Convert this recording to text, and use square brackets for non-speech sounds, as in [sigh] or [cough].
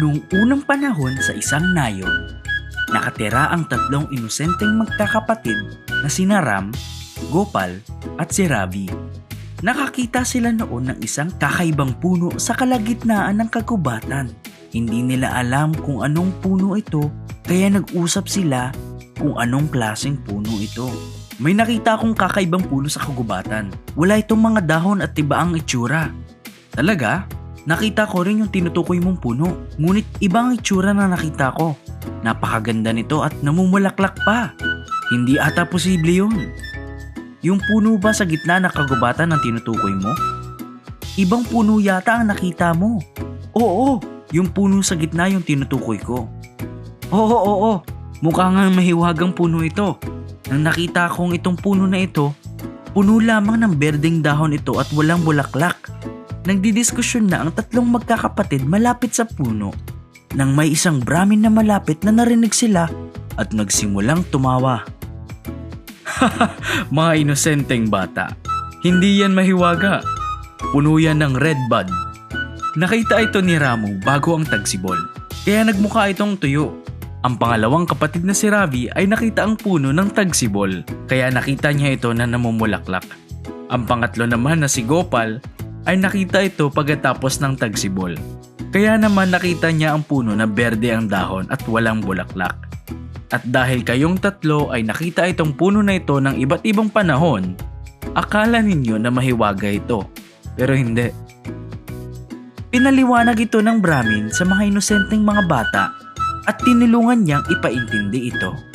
Noong unang panahon sa isang nayon, nakatira ang tatlong inosenteng magkakapatid na sina Ram, Gopal at si Ravi. Nakakita sila noon ng isang kakaibang puno sa kalagitnaan ng kagubatan. Hindi nila alam kung anong puno ito kaya nag-usap sila kung anong klaseng puno ito. May nakita akong kakaibang puno sa kagubatan. Wala itong mga dahon at tiba ang itsura. Talaga? Nakita ko rin yung tinutukoy mong puno. Ngunit iba ang itsura na nakita ko. Napakaganda nito at namumulaklak pa. Hindi ata posible yun. Yung puno ba sa gitna ng kagubatan ang tinutukoy mo? Ibang puno yata ang nakita mo. Oo, yung puno sa gitna yung tinutukoy ko. Oo, oo, oo. Mukha nga mahiwagang puno ito. Nang nakita kong itong puno na ito, puno lamang ng berdeng dahon ito at walang bulaklak. Nagdidiskusyon na ang tatlong magkakapatid malapit sa puno. Nang may isang brahmin na malapit na narinig sila at nagsimulang tumawa. [laughs] Mga inosenteng bata. Hindi yan mahiwaga. Puno yan ng red bud. Nakita ito ni Ramu bago ang tagsibol. Kaya nagmukha itong tuyo. Ang pangalawang kapatid na si Ravi ay nakita ang puno ng tagsibol. Kaya nakita niya ito na namumulaklak. Ang pangatlo naman na si Gopal ay nakita ito pagkatapos ng tagsibol. Kaya naman nakita niya ang puno na berde ang dahon at walang bulaklak. At dahil kayong tatlo ay nakita itong puno na ito ng iba't ibang panahon, akala ninyo na mahiwaga ito. Pero hindi. Pinaliwanag ito ng Brahmin sa mga inosenteng mga bata at tinulungan niyang ipaintindi ito.